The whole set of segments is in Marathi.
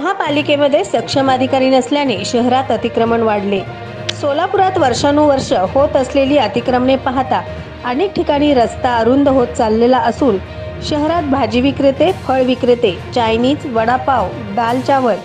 महापालिकेमध्ये सक्षम अधिकारी नसल्याने शहरात अतिक्रमण वाढले. सोलापुरात वर्षानुवर्ष होत असलेली अतिक्रमणे पाहता अनेक ठिकाणी रस्ता अरुंद होत चाललेला असून शहरात भाजी विक्रेते फळ विक्रेते चायनीज वडापाव दाल चावल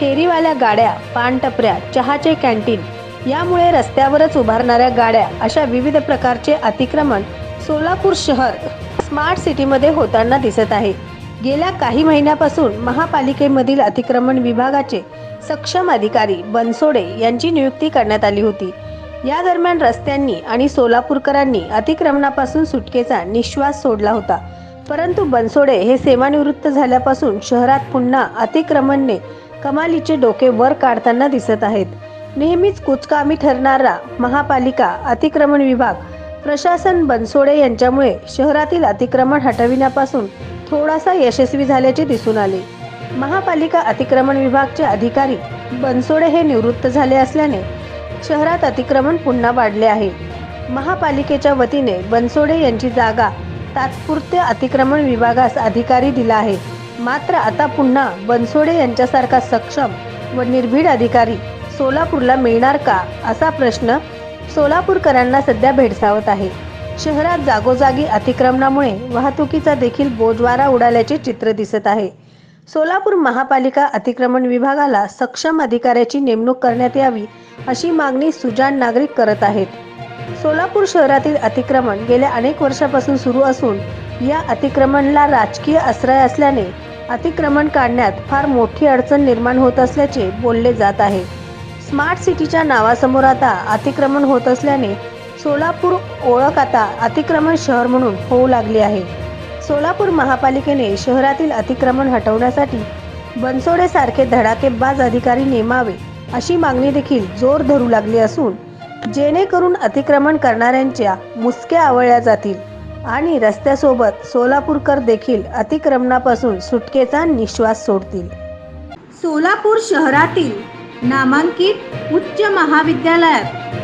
फेरीवाल्या गाड्या पानटपऱ्या चहाचे कॅन्टीन यामुळे रस्त्यावरच उभारणाऱ्या गाड्या अशा विविध प्रकारचे अतिक्रमण सोलापूर शहर स्मार्ट सिटीमध्ये होताना दिसत आहे. गेल्या काही महिन्यापासून महापालिकेमधील अतिक्रमण विभागाचे सक्षम अधिकारी बनसोडे यांची नियुक्ती करण्यात आली होती. या दरम्यान रस्त्यांनी आणि सोलापूरकरांनी अतिक्रमणापासून सुटकेचा निश्वास सोडला होता. परंतु बनसोडे हे सेवानिवृत्त झाल्यापासून शहरात पुन्हा अतिक्रमणने कमालीचे डोके वर काढताना दिसत आहेत. नेहमीच कुचकामी ठरणारा महापालिका अतिक्रमण विभाग प्रशासन बनसोडे यांच्यामुळे शहरातील अतिक्रमण हटविण्यापासून थोडासा यशस्वी झाल्याचे दिसून आले. महापालिका अतिक्रमण विभागचे अधिकारी बनसोडे हे निवृत्त झाले असल्याने शहरात अतिक्रमण पुन्हा वाढले आहे. महापालिकेच्या वतीने बनसोडे यांची जागा तात्पुरते अतिक्रमण विभागास अधिकारी दिला आहे. मात्र आता पुन्हा बनसोडे यांच्यासारखा सक्षम व निर्भीड अधिकारी सोलापूरला मिळणार का असा प्रश्न सोलापूरकरांना सध्या भेडसावत आहे. शहरात जागोजागी अतिक्रमणामुळे वाहतुकीचा देखील बोजवारा उडाल्याचे चित्र दिसत आहे. सोलापूर महापालिका अतिक्रमण विभागाला सक्षम अधिकाऱ्याची नेमणूक करण्यात यावी अशी मागणी सुजाण नागरिक करत आहेत. सोलापूर शहरातील अतिक्रमण गेल्या अनेक वर्षापासून सुरू असून या अतिक्रमणला राजकीय आश्रय असल्याने अतिक्रमण काढण्यात फार मोठी अडचण निर्माण होत असल्याचे बोलले जात आहे. स्मार्ट सिटीच्या नावासमोर आता अतिक्रमण होत असल्याने सोलापूर ओळख आता अतिक्रमण शहर म्हणून होऊ लागली आहे. सोलापूर महापालिकेने शहरातील अतिक्रमण हटवण्यासाठी बनसोडेसारखे धडाकेबाज अधिकारी नेमावे अशी मागणी देखील जोर धरू लागली असून जेणेकरून अतिक्रमण करणाऱ्यांच्या मुसक्या आवळल्या जातील आणि रस्त्यासोबत सोलापूरकर देखील अतिक्रमणापासून सुटकेचा निश्वास सोडतील. सोलापूर शहरातील नामांकित उच्च महाविद्यालयात